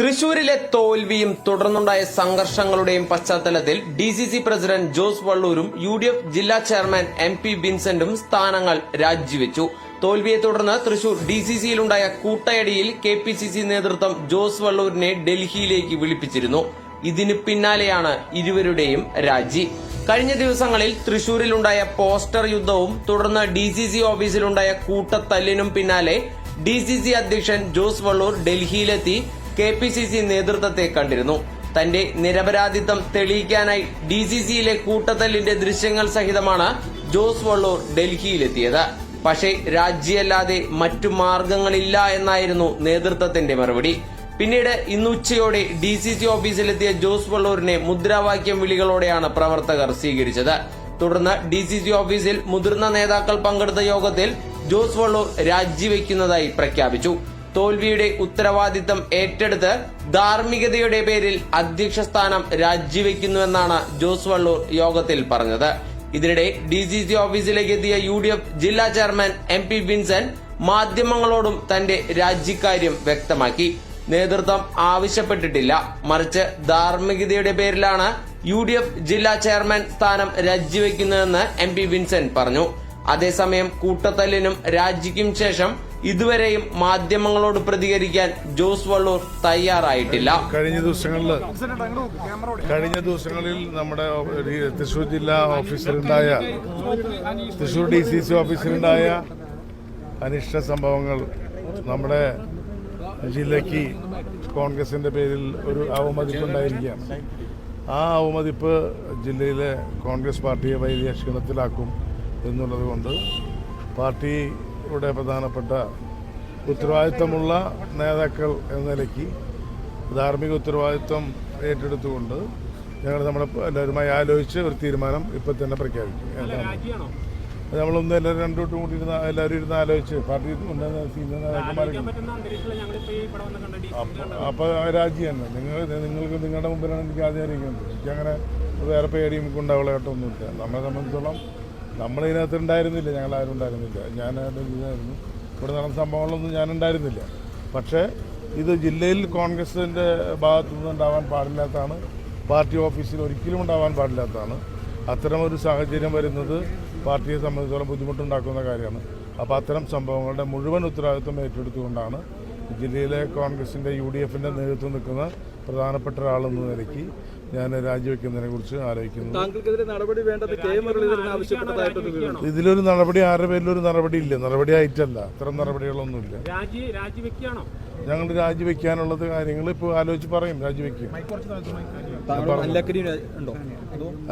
തൃശൂരിലെ തോൽവിയും തുടർന്നുണ്ടായ സംഘർഷങ്ങളുടെയും പശ്ചാത്തലത്തിൽ D C C president Jose വള്ളൂരും U D F ജില്ലാ ചെയർമാൻ എം പി വിൻസെന്റും സ്ഥാനങ്ങൾ രാജിവെച്ചു. തോൽവിയെ തുടർന്ന് തൃശൂർ ഡി സി സിയിലുണ്ടായ കൂട്ടയടിയിൽ കെ പി സി സി നേതൃത്വം ജോസ് വള്ളൂരിനെ ഡൽഹിയിലേക്ക് വിളിപ്പിച്ചിരുന്നു. ഇതിന് പിന്നാലെയാണ് ഇരുവരുടെയും രാജി. കഴിഞ്ഞ ദിവസങ്ങളിൽ തൃശൂരിലുണ്ടായ പോസ്റ്റർ യുദ്ധവും തുടർന്ന് ഡി സി സി ഓഫീസിലുണ്ടായ കൂട്ടത്തല്ലിനും പിന്നാലെ ഡി സി സി അധ്യക്ഷൻ ജോസ് വള്ളൂർ ഡൽഹിയിലെത്തി കെ പി സി സി നേതൃത്വത്തെ കണ്ടിരുന്നു. തന്റെ നിരപരാധിത്വം തെളിയിക്കാനായി ഡി സി സിയിലെ കൂട്ടത്തല്ലിന്റെ ദൃശ്യങ്ങൾ സഹിതമാണ് ജോസ് വള്ളൂർ ഡൽഹിയിലെത്തിയത്. പക്ഷേ രാജിയല്ലാതെ മറ്റു മാർഗങ്ങളില്ല എന്നായിരുന്നു നേതൃത്വത്തിന്റെ മറുപടി. പിന്നീട് ഇന്ന് ഉച്ചയോടെ ഡി സി സി ഓഫീസിലെത്തിയ ജോസ് വള്ളൂരിനെ മുദ്രാവാക്യം വിളികളോടെയാണ് പ്രവർത്തകർ സ്വീകരിച്ചത്. തുടർന്ന് ഡി സി സി ഓഫീസിൽ മുതിർന്ന നേതാക്കൾ പങ്കെടുത്ത യോഗത്തിൽ ജോസ് വള്ളൂർ രാജിവെക്കുന്നതായി പ്രഖ്യാപിച്ചു. തോൽവിയുടെ ഉത്തരവാദിത്തം ഏറ്റെടുത്ത് ധാർമ്മികതയുടെ പേരിൽ അധ്യക്ഷ സ്ഥാനം രാജിവെക്കുന്നുവെന്നാണ് ജോസ് വള്ളൂർ യോഗത്തിൽ പറഞ്ഞത്. ഇതിനിടെ ഡി സി സി ഓഫീസിലേക്ക് എത്തിയ യു ഡി എഫ് ജില്ലാ ചെയർമാൻ എം പി വിൻസെന്റ് മാധ്യമങ്ങളോടും തന്റെ രാജിക്കാര്യം വ്യക്തമാക്കി. നേതൃത്വം ആവശ്യപ്പെട്ടിട്ടില്ല. മറിച്ച് ധാർമ്മികതയുടെ പേരിലാണ് യു ഡി എഫ് ജില്ലാ ചെയർമാൻ സ്ഥാനം രാജിവെക്കുന്നതെന്ന് എം പി വിൻസെന്റ് പറഞ്ഞു. അതേസമയം കൂട്ടത്തല്ലിനും രാജിക്കും ശേഷം ഇതുവരെയും മാധ്യമങ്ങളോട് പ്രതികരിക്കാൻ ജോസ് വള്ളൂർ തയ്യാറായിട്ടില്ല. കഴിഞ്ഞ ദിവസങ്ങളിൽ കഴിഞ്ഞ ദിവസങ്ങളിൽ നമ്മുടെ തൃശൂർ ജില്ലാ ഓഫീസറുണ്ടായ തൃശൂർ ഡി സി സി ഓഫീസറുണ്ടായ അനിഷ്ട സംഭവങ്ങൾ നമ്മുടെ ജില്ലയ്ക്ക് കോൺഗ്രസിന്റെ പേരിൽ ഒരു അവമതിപ്പ് ഉണ്ടായിരിക്കുകയാണ്. ആ അവമതിപ്പ് ജില്ലയിലെ കോൺഗ്രസ് പാർട്ടിയെ വലിയ ക്ഷീണത്തിലാക്കും. എന്നുള്ളത് കൊണ്ട് പാർട്ടിയുടെ പ്രധാനപ്പെട്ട ഉത്തരവാദിത്തമുള്ള നേതാക്കൾ എന്ന നിലയ്ക്ക് ധാർമ്മിക ഉത്തരവാദിത്വം ഏറ്റെടുത്തുകൊണ്ട് ഞങ്ങൾ നമ്മുടെ എല്ലാവരുമായി ആലോചിച്ച് ഒരു തീരുമാനം ഇപ്പം തന്നെ പ്രഖ്യാപിക്കും. നമ്മളൊന്ന് എല്ലാവരും രണ്ടോട്ടും കൂടി ഇരുന്ന് എല്ലാവരും ഇരുന്ന് ആലോചിച്ച് പാർട്ടി സീനിയർ നേതാക്കന്മാരൊക്കെ അപ്പോൾ രാജി തന്നെ. നിങ്ങൾ നിങ്ങൾക്ക് നിങ്ങളുടെ മുമ്പിലാണ് എനിക്ക് ആദ്യം അറിയിക്കുന്നത് എനിക്ക് അങ്ങനെ വേറെ പേടിയും കൊണ്ടാവുള്ള ഉണ്ടാവുള്ള കേട്ടൊന്നുമില്ല നമ്മളെ സംബന്ധിച്ചോളം നമ്മളിതിനകത്ത് ഉണ്ടായിരുന്നില്ല ഞങ്ങൾ ആരും ഉണ്ടായിരുന്നില്ല. ഞാൻ ഇതായിരുന്നു. ഇവിടെ നടന്ന സംഭവങ്ങളൊന്നും ഞാൻ ഉണ്ടായിരുന്നില്ല. പക്ഷേ ഇത് ജില്ലയിൽ കോൺഗ്രസിന്റെ ഭാഗത്തു നിന്ന് ഉണ്ടാവാൻ പാടില്ലാത്തതാണ്. പാർട്ടി ഓഫീസിൽ ഒരിക്കലും ഉണ്ടാവാൻ പാടില്ലാത്തതാണ്. അത്തരമൊരു സാഹചര്യം വരുന്നത് പാർട്ടിയെ സംബന്ധിച്ചോളം ബുദ്ധിമുട്ടുണ്ടാക്കുന്ന കാര്യമാണ്. അപ്പോൾ അത്തരം സംഭവങ്ങളുടെ മുഴുവൻ ഉത്തരവാദിത്വം ഏറ്റെടുത്തുകൊണ്ടാണ് ജില്ലയിലെ കോൺഗ്രസിന്റെ യു ഡി എഫിന്റെ നേതൃത്വം നിൽക്കുന്ന പ്രധാനപ്പെട്ട ഒരാളെന്ന നിലയ്ക്ക് ഞാൻ രാജിവെക്കുന്നതിനെ കുറിച്ച് ആലോചിക്കുന്നു. ഇതിലൊരു നടപടി ആരുടെ പേരിലൊരു നടപടി ഇല്ല നടപടി ആയിട്ടല്ല. അത്തരം നടപടികളൊന്നുമില്ല. ഞങ്ങൾ രാജിവെക്കാനുള്ളത് കാര്യങ്ങൾ ഇപ്പോൾ ആലോചിച്ച് പറയും. രാജിവെക്കും. താങ്കൾ മല്ലക്കരി ഉണ്ടോ?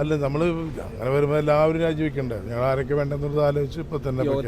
അല്ല നമ്മൾ അങ്ങനെ വരുമ്പോൾ എല്ലാവരും രാജിവെക്കണ്ടേ? ഞങ്ങൾ ആരൊക്കെ വേണ്ടെന്നുള്ളത് ആലോചിച്ച് ഇപ്പം തന്നെ.